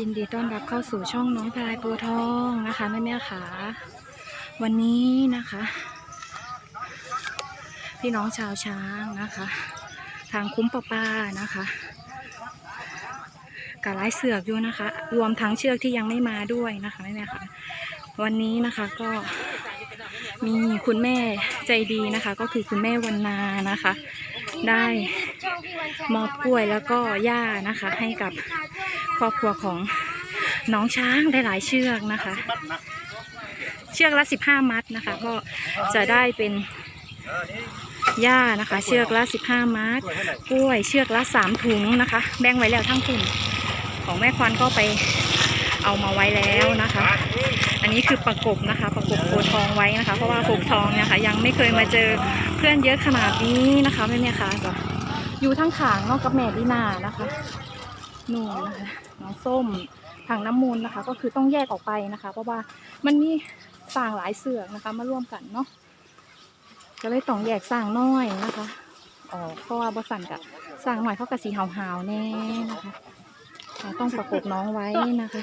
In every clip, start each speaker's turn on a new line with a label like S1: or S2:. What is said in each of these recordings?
S1: ยินดีต้อนรับเข้าสู่ช่องน้องพลายปูทองนะคะแม่แม่ขาวันนี้นะคะ พี่น้องชาวช้างนะคะ ทางคุ้มประปานะคะกะไล่เสือกอยู่นะคะ รวมทั้งเชือกที่ยังไม่มาด้วยนะคะแม่แม่ค่ะวันนี้นะคะก็มีคุณแม่ใจดีนะคะ ก็คือคุณแม่วันนานะคะ ได้มอบกล้วยแล้วก็หญ้านะคะ ให้กับ ครอบครัวของน้องช้างได้หลายเชือกนะคะ เชือกละ15มัดนะคะ ก็จะได้เป็นหญ้านะคะ เชือกละ15มัดกล้วยเชือกละ3ถุงนะคะ แบ่งไว้แล้วทั้งถุงของแม่ควันก็ไปเอามาไว้แล้วนะคะ อันนี้คือประกบนะคะ ประกบโพธิ์ทองไว้นะคะ เพราะว่าโพธิ์ทองเนี่ยค่ะยังไม่เคยมาเจอเพื่อนเยอะขนาดนี้นะคะแม่เนี่ยค่ะก็อยู่ทั้งขางนอกกับแม่ดีนานะคะ นู่นนะคะน้องส้มทางน้ำมูลนะคะ ก็คือต้องแยกออกไปนะคะ เพราะว่ามันมีสร้างหลายเสือกนะคะ มาร่วมกันเนาะก็เลยต้องแยกสร้างน้อยนะคะออกเพราะว่าบสันกับสร้างหน่อยเขากับสีหาวๆแน่นะคะเราต้องประกบน้องไว้นะคะ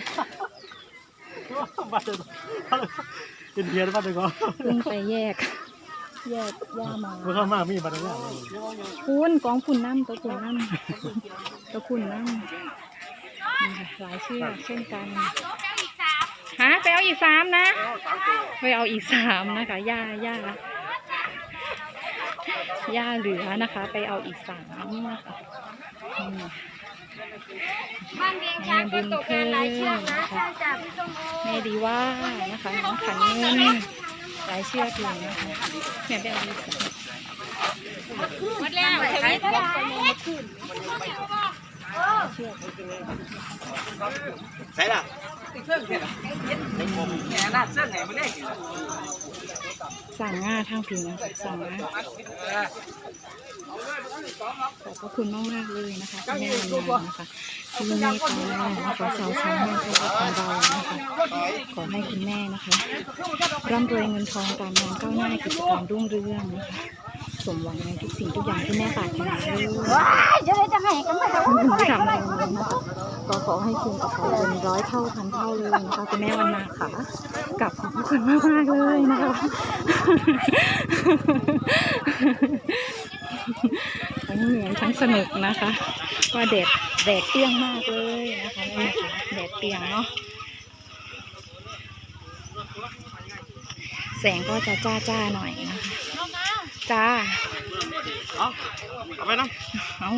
S2: บ้านเป็นเพียนบ้านเป็นก็
S1: เพิ่งไปแยก แยกย่ามา
S2: เมื่อเข้ามามีบ้านเนี่ย
S1: คุณกองคุณน้ำตัวคุณน้ำตัวคุณน้ำนี่ค่ะหลายเชือกเช่นกันฮะไปเอาอีกสามนะไปเอาอีกสามนะคะย่าย่าย่าเหลือนะคะ ไปเอาอีกสามนะคะนี่
S3: บ้านเวียงช้างก็ตกงานหลายเชือกนะใช่จ้ะพี่ส้มโอ
S1: แม่ดีว่านะคะน้องขันเงิน หลายเชือกอยู่นะคะเนี่ยไปเอาอีกสาม
S3: หมดแล้วใช้ก็ได้
S2: ใช่ล่ะ
S1: สั่งง่าทางผิวนะสั่งง่า ขอบพระคุณมากมากเลยนะคะแม่วันนานะคะที่เมตตานะคะชาวช้างแม่ของเรานะคะขอให้คุณแม่นะคะร่ำรวยเงินทองการงานก้าวหน้ากิจการรุ่งเรืองนะคะสมหวังในทุกสิ่งทุกอย่างที่แม่ปรารถนาเลย
S3: เดี๋ยวจะให้กันมาทำ
S1: คุณผู้ทำเลยนะคะก็ขอให้คุณกับเขาเป็นร้อยเท่าพันเท่าเลยนะคะคุณแม่วันนาค่ะกลับขอบคุณมากมากเลยนะคะ ทั้งเหนื่อยทั้งสนุกนะคะว่าแดดแดดเปรี้ยงมากเลยนะคะแม่ค่ะแดดเปรี้ยงเนาะแสงก็จะจ้าจ้าๆหน่อยนะคะจ้า
S2: เอาเอาไปน้
S1: เอา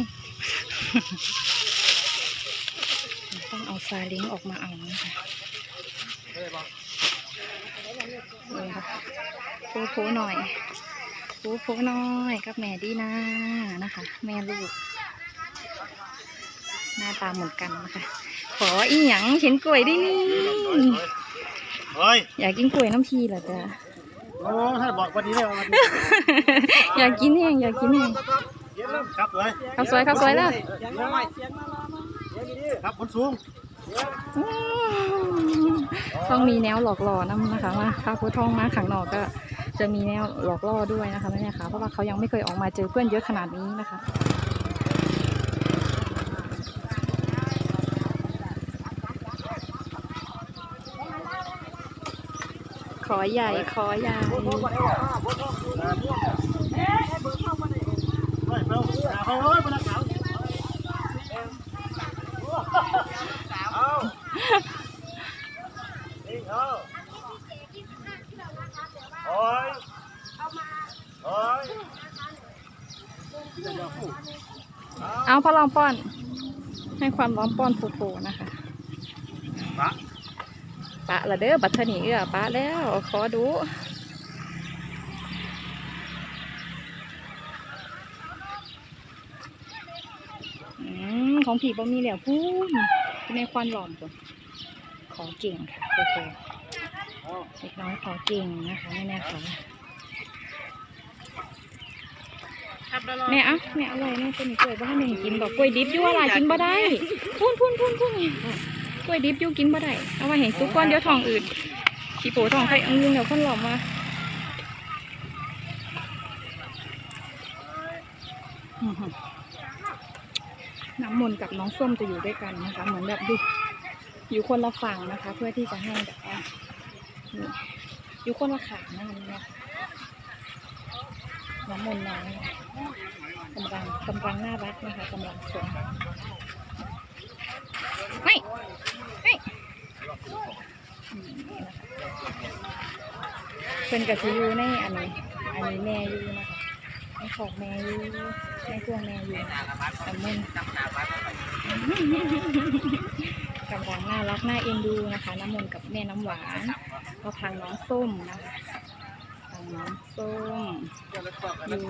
S1: ต้องเอาซาเล้งออกมาเอานะคะเลยค่ะโพโพหน่อย โพโพหน่อยกับแม่ดีนานะคะ แม่ลูก หน้าตาเหมือนกันนะคะ ขออีหยังเห็นกล้วยได้นี่
S2: เฮ้ย
S1: อยากกินกล้วยน้ำพีเหรอจ๊ะ
S2: โอ้ท่านบอกวันนี้เลยวันนี้
S1: อยากกินแห้งอยากกินแห้ง
S2: ครับเลย
S1: ข้าวสวยข้าวสวยเลย
S2: ครับบนสูง
S1: อืมต้องมีแนวหลอกล่อนํนะคะมาพาพุทองมาขังนอกก็ จะมีแนวหลอกล่อด้วยนะคะแม่ค่ะเพราะว่าเขายังไม่เคยออกมาเจอเพื่อนเยอะขนาดนี้นะคะขอใหญ่ขอใหญ่
S2: เฮ้ยเราเขาเฮ้ยมาแล้วเอานี่เอาโอ้ยโอ้ย
S1: เอาพระลอมป้อน ให้ความร้อนป้อนโผล่ๆนะคะ
S2: ปะ
S1: ปะละเด้อบัตรนีเอื้อปะแล้ว ขอดูอืมของผีบ่มีแล้วพูนในควันหลอมตัวขอเก่งค่ะโอเคเล็กน้อยขอเก่งนะคะแม่แม่ค่ะ แม่อะแม่อร่อยแม่เป็นกล้วยบ้านหนึ่งกินบอกกล้วยดิบอยู่อะไรกินบ่ได้พูนพูนพูนพูนกล้วยดิบอยู่กินบ่ได้เอาไว้ให้ซุกก้อนเดี๋ยวท้องอืดขี้โปท้องใครอังยืนเดี๋ยวคนหลอมมาน้ำมนต์กับน้องส้มจะอยู่ด้วยกันนะคะ เหมือนแบบดูอยู่คนละฝั่งนะคะ เพื่อที่จะให้แบบว่าอยู่คนละขางนะคะนี่นะคะ น้ำมนต์น้อยกำลังกำลังน่ารักนะคะกำลังสวยไม่ไม่อืมนะคะเพิ่นกับซิอยูในอันนี้อันนี้แม่ยูนะคะในของแม่ยูในพวงแม่ยูน้ำมนต์กำลังน่ารักน่าเอ็นดูนะคะ น้ำมนต์กับแม่น้ำหวานก็พังน้องส้มนะคะ น้องส้มอยู่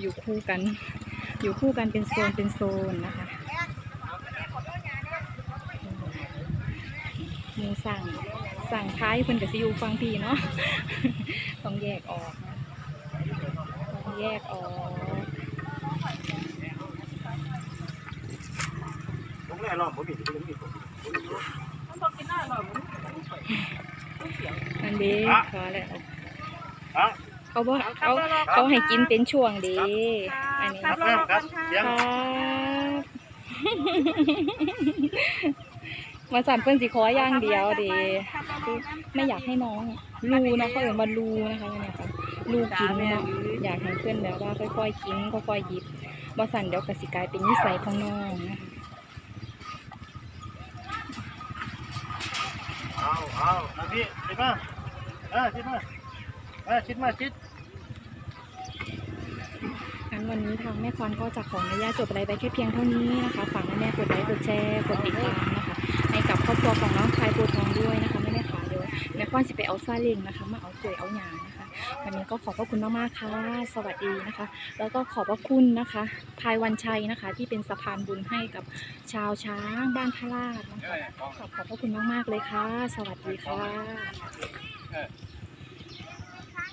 S1: อยู่คู่กัน อยู่คู่กันเป็นโซนเป็นโซนนะคะมีสั่งสั่งท้ายเพิ่นกับซิอยูฟังพีเนาะต้องแยกออกนะต้องแยกออก
S2: ผมไม่รอบผมมีผมมีผม
S1: อันนี้พอแล้ว
S2: อะ
S1: เขาบอกเขาเขาให้กินเป็นช่วงเดีอันนี้
S2: ครับครับเสียง
S1: ครับมาสั่นเพิ่นสิขออย่างเดียวเดีไม่อยากให้น้องรูเนาะเขาเอ่ยมารูนะคะเนี่ยค่ะรูกินเนาะอยากให้เพื่อนแบบว่าค่อยๆกินค่อยๆหยิบมาสั่นเดี๋ยวกสิกลายเป็นนิสัยของน้องนะ
S2: เอาเอาทางนี้ชิดมาเออชิดมา เออชิดมาชิด
S1: งั้นวันนี้ทางแม่ควันก็จะขออนุญาตจบอะไรไปแค่เพียงเท่านี้นะคะฝากแม่กดไลค์กดแชร์กดติดตามนะคะให้กับครอบครัวของน้องชายปูทองด้วยนะคะแม่แม่ขาเดี๋ยวแม่ควันสิไปเอาซาเล้งนะคะ มาเอากล้วยเอาหยานะคะวันนี้ก็ขอบพระคุณมากๆค่ะ สวัสดีนะคะ แล้วก็ขอบพระคุณนะคะพายวันชัยนะคะ ที่เป็นสะพานบุญให้กับชาวช้างบ้านพระลาดนะคะขอบขอบพระคุณมากๆเลยค่ะ สวัสดีค่ะ